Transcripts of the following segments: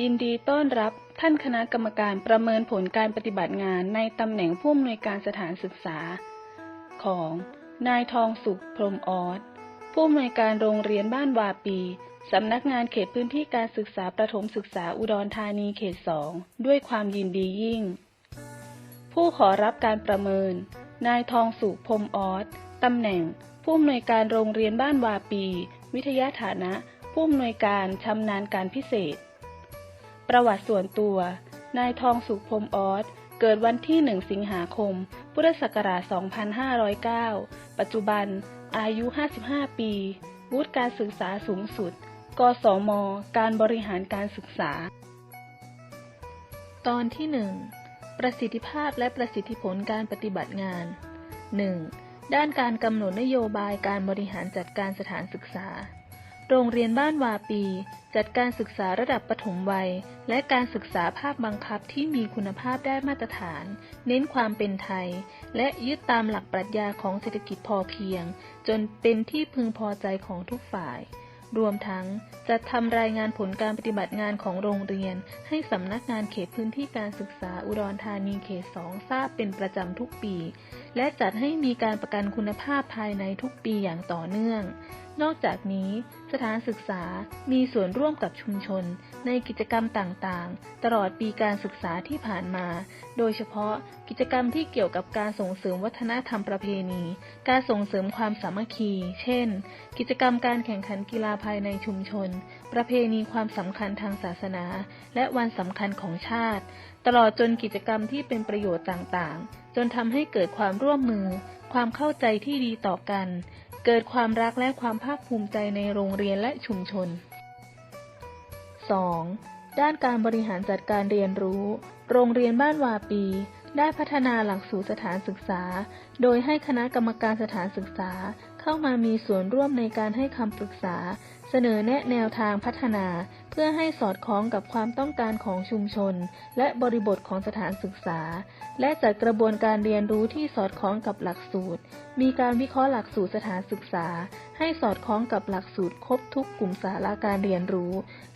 ยินดีต้อนรับท่านคณะกรรมการประเมินผลการปฏิบัติงานในตำแหน่งผู้อำนวยการสถานศึกษา ของนายทองสุขพรมออสผู้อำนวยการโรงเรียนบ้านวาปี สำนักงานเขตพื้นที่การศึกษาประถมศึกษาอุดรธานีเขตสองด้วยความยินดียิ่ง ผู้ขอรับการประเมิน นายทองสุขพรมออสตำแหน่ง ผู้อำนวยการโรงเรียนบ้านวาปี วิทยาฐานะ ผู้อำนวยการชำนาญการพิเศษ ประวัติส่วนตัว นายทองสุขพรมออสเกิดวันที่ 1 สิงหาคม พุทธศักราช 2509 ปัจจุบัน อายุ 55 ปี วุฒิการศึกษาสูงสุด กศม การบริหารการศึกษา ตอนที่ 1 ประสิทธิภาพและประสิทธิผลการปฏิบัติงาน 1. ด้านการกำหนดนโยบายการบริหารจัดการสถานศึกษา โรงเรียนบ้านวาปี จัดการศึกษาระดับปฐมวัย และการศึกษาภาคบังคับที่มีคุณภาพได้มาตรฐาน เน้นความเป็นไทย และยึดตามหลักปรัชญาของเศรษฐกิจพอเพียง จนเป็นที่พึงพอใจของทุกฝ่าย รวมทั้งจัดทำรายงานผลการปฏิบัติงานของโรงเรียน ให้สำนักงานเขตพื้นที่การศึกษาอุดรธานีเขต2ทราบเป็นประจำทุกปี และจัดให้มีการประกันคุณภาพภายในทุกปีอย่างต่อเนื่อง นอกจากนี้สถานศึกษามีส่วนร่วมกับชุมชน ในกิจกรรมต่างๆ ตลอดปีการศึกษาที่ผ่านมา โดยเฉพาะกิจกรรมที่เกี่ยวกับการส่งเสริมวัฒนธรรมประเพณี การส่งเสริมความสามัคคี เช่น กิจกรรมการแข่งขันกีฬาภายในชุมชน ประเพณีความสำคัญทางศาสนา และวันสำคัญของชาติ ตลอดจนกิจกรรมที่เป็นประโยชน์ต่างๆ จนทำให้เกิดความร่วมมือ ความเข้าใจที่ดีต่อกัน เกิดความรักและความภาคภูมิใจในโรงเรียนและชุมชน 2. ด้านการบริหารจัดการเรียนรู้ โรงเรียนบ้านวาปี ได้พัฒนาหลักสูตรสถานศึกษา โดยให้คณะกรรมการสถานศึกษา เข้ามามีส่วนร่วมในการให้คำปรึกษา เสนอแนะแนวทางพัฒนา เพื่อให้สอดคล้องกับความต้องการของชุมชน และบริบทของสถานศึกษา และจัดกระบวนการเรียนรู้ที่สอดคล้องกับหลักสูตร มีการวิเคราะห์หลักสูตรสถานศึกษา ให้สอดคล้องกับหลักสูตรครบทุกกลุ่มสาระการเรียนรู้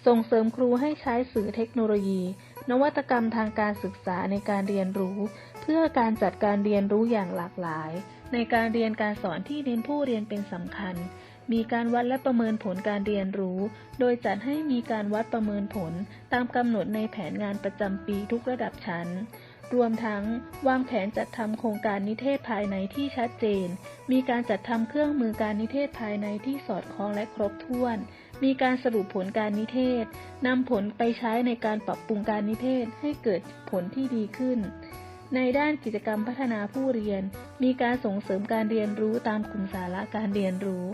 ส่งเสริมครูให้ใช้สื่อเทคโนโลยี นวัตกรรมทางการศึกษาในการเรียนรู้ เพื่อการจัดการเรียนรู้อย่างหลากหลาย ในการเรียนการสอนที่เน้นผู้เรียนเป็นสำคัญ มีการวัดและประเมินผลการเรียนรู้ โดยจัดให้มีการวัดประเมินผลตามกำหนดในแผนงานประจำปีทุกระดับชั้น รวมทั้งวางแผนจัดทำโครงการนิเทศภายในที่ชัดเจน มีการจัดทำเครื่องมือการนิเทศภายในที่สอดคล้องและครบถ้วน มีการสรุปผลการนิเทศนำผลไปใช้ในการปรับปรุงการนิเทศให้เกิดผลที่ดีขึ้น ในด้านกิจกรรมพัฒนาผู้เรียน มีการส่งเสริมการเรียนรู้ตามกลุ่มสาระการเรียนรู้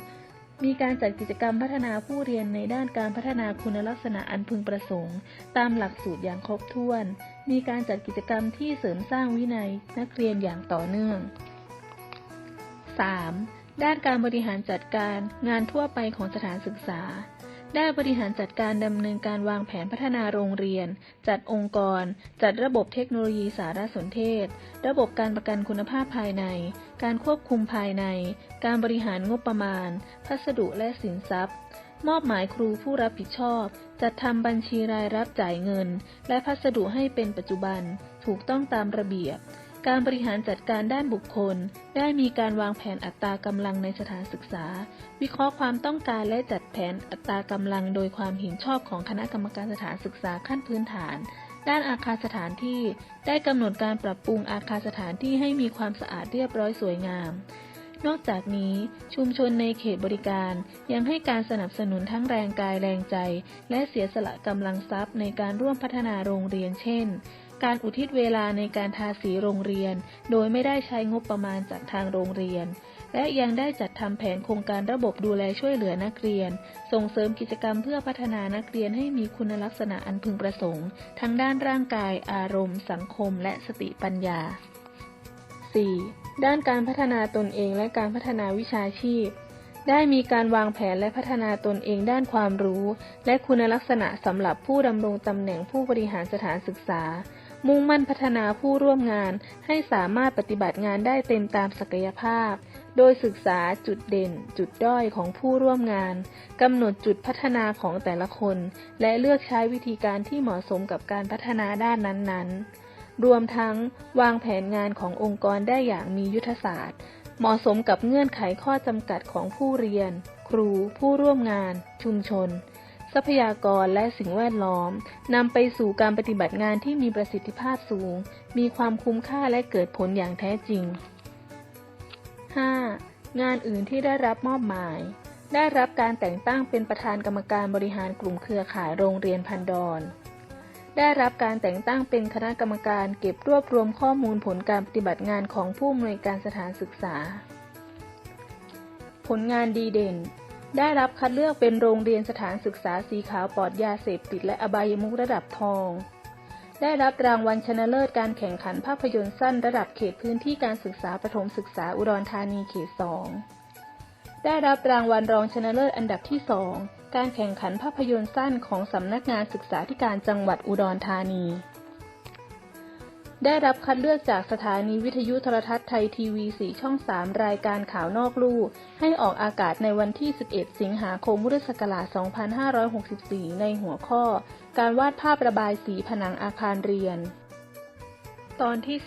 มีการจัดกิจกรรมพัฒนาผู้เรียนในด้านการพัฒนาคุณลักษณะอันพึงประสงค์ ตามหลักสูตรอย่างครบถ้วน มีการจัดกิจกรรมที่เสริมสร้างวินัยนักเรียนอย่างต่อเนื่อง 3. ด้านการบริหารจัดการงานทั่วไปของสถานศึกษา ได้บริหารจัดการดำเนินการวางแผนพัฒนาโรงเรียน จัดองค์กร จัดระบบเทคโนโลยีสารสนเทศ ระบบการประกันคุณภาพภายใน การควบคุมภายใน การบริหารงบประมาณ พัสดุและสินทรัพย์ มอบหมายครูผู้รับผิดชอบ จัดทำบัญชีรายรับจ่ายเงิน และพัสดุให้เป็นปัจจุบัน ถูกต้องตามระเบียบ การบริหารจัดการด้านบุคคล ได้มีการวางแผนอัตรากำลังในสถานศึกษา วิเคราะห์ความต้องการและจัดแผนอัตรากำลังโดยความเห็นชอบของคณะกรรมการสถานศึกษาขั้นพื้นฐาน ด้านอาคารสถานที่ ได้กำหนดการปรับปรุงอาคารสถานที่ให้มีความสะอาดเรียบร้อยสวยงาม นอกจากนี้ชุมชนในเขตบริการยังให้การสนับสนุนทั้งแรงกายแรงใจ และเสียสละกำลังทรัพย์ในการร่วมพัฒนาโรงเรียนเช่น การอุทิศเวลาในการทาสีโรงเรียน โดยไม่ได้ใช้งบประมาณจากทางโรงเรียน และยังได้จัดทำแผนโครงการระบบดูแลช่วยเหลือนักเรียน ส่งเสริมกิจกรรมเพื่อพัฒนานักเรียนให้มีคุณลักษณะอันพึงประสงค์ ทั้งด้านร่างกาย อารมณ์ สังคม และสติปัญญา 4. ด้านการพัฒนาตนเองและการพัฒนาวิชาชีพได้มีการวางแผนและพัฒนาตนเองด้านความรู้ และคุณลักษณะสำหรับผู้ดำรงตำแหน่งผู้บริหารสถานศึกษา มุ่งมั่นพัฒนาผู้ร่วมงานให้สามารถปฏิบัติงานได้เต็มตามศักยภาพ โดยศึกษาจุดเด่น จุดด้อยของผู้ร่วมงานกำหนดจุดพัฒนาของแต่ละคน และเลือกใช้วิธีการที่เหมาะสมกับการพัฒนาด้านนั้นๆ รวมทั้งวางแผนงานขององค์กรได้อย่างมียุทธศาสตร์ เหมาะสมกับเงื่อนไขข้อจำกัดของผู้เรียน ครู ผู้ร่วมงาน ชุมชน ทรัพยากรและสิ่งแวดล้อมนำไปสู่การปฏิบัติงานที่มีประสิทธิภาพสูง มีความคุ้มค่าและเกิดผลอย่างแท้จริง 5. งานอื่นที่ได้รับมอบหมาย ได้รับการแต่งตั้งเป็นประธานกรรมการบริหารกลุ่มเครือข่ายโรงเรียนพันดอนได้รับการแต่งตั้งเป็นคณะกรรมการเก็บรวบรวมข้อมูลผลการปฏิบัติงานของผู้อำนวยการสถานศึกษา ผลงานดีเด่น ได้รับคัดเลือกเป็นโรงเรียนสถานศึกษาสีขาวปลอดยาเสพติดและอบายมุกระดับทอง ได้รับรางวัลชนะเลิศการแข่งขันภาพยนตร์สั้นระดับเขตพื้นที่การศึกษาประถมศึกษาอุดรธานีเขต2ได้รับรางวัลรองชนะเลิศอันดับที่2การแข่งขันภาพยนตร์สั้นของสำนักงานศึกษาธิการจังหวัดอุดรธานี ได้รับคัดเลือกจากสถานีวิทยุโทรทัศน์ไทยทีวี4ช่อง 3 รายการข่าวนอกลู่ให้ออกอากาศในวันที่ 11 สิงหาคมพุทธศักราช 2564 ในหัวข้อ การวาดภาพระบายสีผนังอาคารเรียน ตอนที่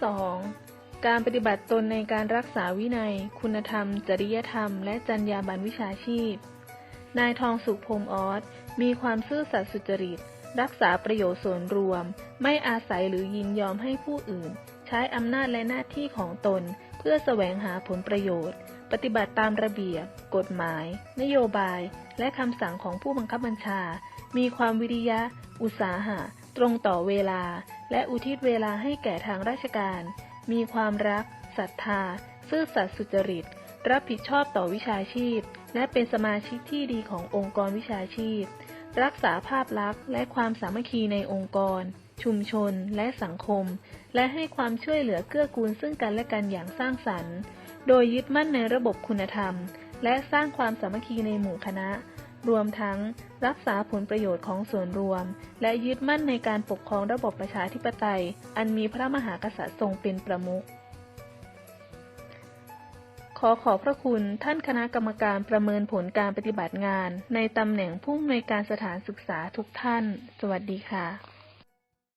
2 การปฏิบัติตนในการรักษาวินัย คุณธรรม จริยธรรม และจรรยาบรรณวิชาชีพ นายทองสุขพรมออสมีความซื่อสัตย์สุจริต รักษาประโยชน์ส่วนรวม ไม่อาศัยหรือยินยอมให้ผู้อื่น ใช้อำนาจและหน้าที่ของตน เพื่อแสวงหาผลประโยชน์ ปฏิบัติตามระเบียบ กฎหมาย นโยบาย และคำสั่งของผู้บังคับบัญชา มีความวิริยะ อุตสาหะ ตรงต่อเวลา และอุทิศเวลาให้แก่ทางราชการ มีความรักศรัทธา ซื่อสัตย์สุจริต รับผิดชอบต่อวิชาชีพ และเป็นสมาชิกที่ดีขององค์กรวิชาชีพ รักษาภาพลักษณ์และความสามัคคีในองค์กร ชุมชน และสังคม และให้ความช่วยเหลือเกื้อกูลซึ่งกันและกันอย่างสร้างสรรค์ โดยยึดมั่นในระบบคุณธรรม และสร้างความสามัคคีในหมู่คณะ รวมทั้งรักษาผลประโยชน์ของส่วนรวม และยึดมั่นในการปกครองระบบประชาธิปไตย อันมีพระมหากษัตริย์ทรงเป็นประมุขขอขอบพระคุณท่านคณะกรรมการประเมินผลการปฏิบัติงาน ในตำแหน่งผู้อำนวยการสถานศึกษาทุกท่าน สวัสดีค่ะ